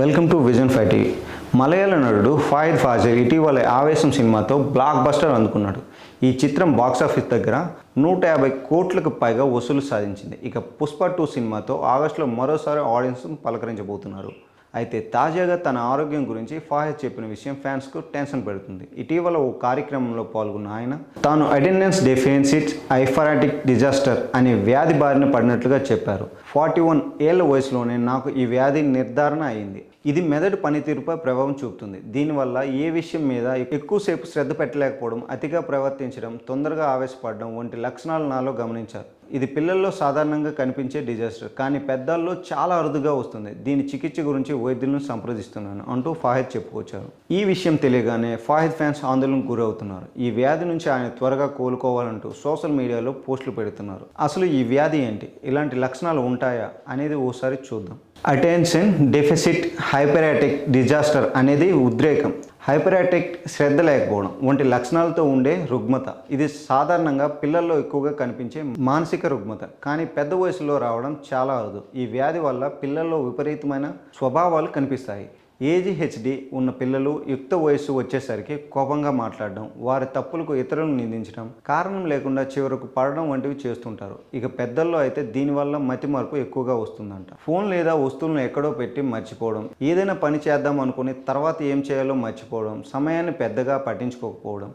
Welcome to vision five TV. మలయాళ నటుడు ఫాయిద్ ఫాజిల్ ఇటీవల ఆవేశం సినిమాతో బ్లాక్ బస్టర్ అందుకున్నాడు. ఈ చిత్రం బాక్సాఫీస్ దగ్గర నూట యాభై కోట్లకు పైగా వసూలు సాధించింది. ఇక పుష్ప టూ సినిమాతో ఆగస్టులో మరోసారి ఆడియన్స్ పలకరించబోతున్నారు. అయితే తాజాగా తన ఆరోగ్యం గురించి ఫాహిద్ చెప్పిన విషయం ఫ్యాన్స్కు టెన్షన్ పెడుతుంది. ఇటీవల ఓ కార్యక్రమంలో పాల్గొన్న ఆయన తాను అటెండెన్స్ డెఫియన్సిట్ ఐఫరాటిక్ డిజాస్టర్ అనే వ్యాధి బారిన పడినట్లుగా చెప్పారు. ఫార్టీ వన్ ఏళ్ళ వయసులోనే నాకు ఈ వ్యాధి నిర్ధారణ అయింది. ఇది మెదడు పనితీరుపై ప్రభావం చూపుతుంది. దీనివల్ల ఏ విషయం మీద ఎక్కువసేపు శ్రద్ధ పెట్టలేకపోవడం అతిగా ప్రవర్తించడం తొందరగా ఆవేశపడడం వంటి లక్షణాలు నాలో గమనించారు. ఇది పిల్లల్లో సాధారణంగా కనిపించే డిజాస్టర్. కానీ పెద్దల్లో చాలా అరుదుగా వస్తుంది. దీని చికిత్స గురించి వైద్యులను సంప్రదిస్తున్నాను అంటూ ఫాహిద్ చెప్పుకొచ్చారు. ఈ విషయం తెలియగానే ఫాహిద్ ఫ్యాన్స్ ఆందోళనకు గురవుతున్నారు. ఈ వ్యాధి నుంచి ఆయన త్వరగా కోలుకోవాలంటూ సోషల్ మీడియాలో పోస్టులు పెడుతున్నారు. అసలు ఈ వ్యాధి ఏంటి? ఇలాంటి లక్షణాలు ఉంటాయా అనేది ఓసారి చూద్దాం. అటెన్షన్ డెఫిసిట్ హైపరాటిక్ డిజాస్టర్ అనేది ఉద్రేకం. హైపరాటిక్ శ్రద్ధ లేకపోవడం వంటి లక్షణాలతో ఉండే రుగ్మత. ఇది సాధారణంగా పిల్లల్లో ఎక్కువగా కనిపించే మానసిక రుగ్మత. కానీ పెద్ద వయసులో రావడం చాలా అరుదు. ఈ వ్యాధి వల్ల పిల్లల్లో విపరీతమైన స్వభావాలు కనిపిస్తాయి. ఏజీహెచ్డి ఉన్న పిల్లలు యుక్త వయస్సు వచ్చేసరికి కోపంగా మాట్లాడడం వారి తప్పులకు ఇతరులను నిందించడం కారణం లేకుండా చివరకు పడడం వంటివి చేస్తుంటారు. ఇక పెద్దల్లో అయితే దీనివల్ల మతి మార్పు ఎక్కువగా వస్తుందంట. ఫోన్ లేదా వస్తువులను ఎక్కడో పెట్టి మర్చిపోవడం ఏదైనా పని చేద్దాం అనుకుని తర్వాత ఏం చేయాలో మర్చిపోవడం సమయాన్ని పెద్దగా పట్టించుకోకపోవడం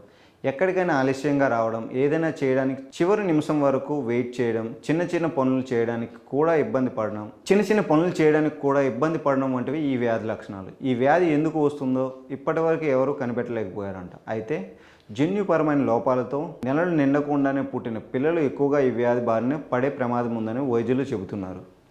ఎక్కడికైనా ఆలస్యంగా రావడం ఏదైనా చేయడానికి చివరి నిమిషం వరకు వెయిట్ చేయడం చిన్న చిన్న పనులు చేయడానికి కూడా ఇబ్బంది పడడం చిన్న చిన్న పనులు చేయడానికి కూడా ఇబ్బంది పడడం వంటివి ఈ వ్యాధి లక్షణాలు. ఈ వ్యాధి ఎందుకు వస్తుందో ఇప్పటివరకు ఎవరూ కనిపెట్టలేకపోయారంట. అయితే జన్యుపరమైన లోపాలతో నెలలు నిండకుండానే పుట్టిన పిల్లలు ఎక్కువగా ఈ వ్యాధి బారిన పడే ప్రమాదం ఉందని వైద్యులు చెబుతున్నారు.